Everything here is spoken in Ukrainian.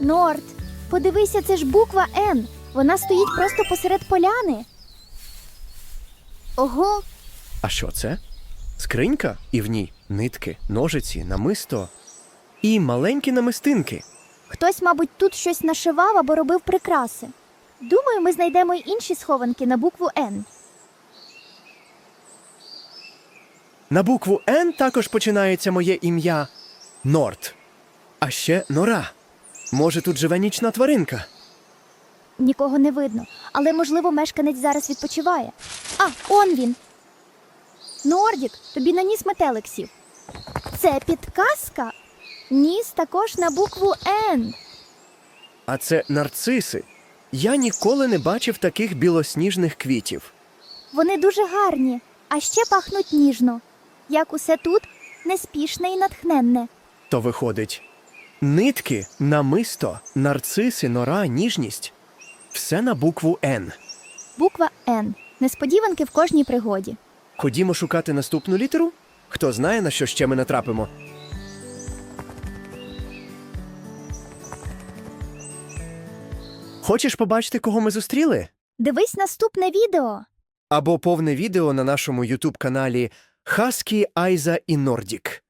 Норд, подивися, це ж буква Н. Вона стоїть просто посеред поляни. Ого, А що це? Скринька і в ній нитки, ножиці, намисто і маленькі намистинки. хтось, мабуть, тут щось нашивав або робив прикраси. Думаю, ми знайдемо й інші схованки на букву Н. На букву Н також починається моє ім'я Норт. А ще нора. Може, тут живе нічна тваринка. Нікого не видно, але можливо мешканець зараз відпочиває. А, он він. Нордік, тобі на ніс метелик сів. Це підказка. Ніс також на букву Н. А це нарциси. Я ніколи не бачив таких білосніжних квітів. Вони дуже гарні, а ще пахнуть ніжно. Як усе тут неспішне і натхненне. То виходить, нитки, намисто, нарциси, нора, ніжність. Все на букву Н. Буква Н. Несподіванки в кожній пригоді. Ходімо шукати наступну літеру? Хто знає, на що ще ми натрапимо. Хочеш побачити, кого ми зустріли? Дивись наступне відео. Або повне відео на нашому ютуб каналі Хаскі, Айза і Нордік.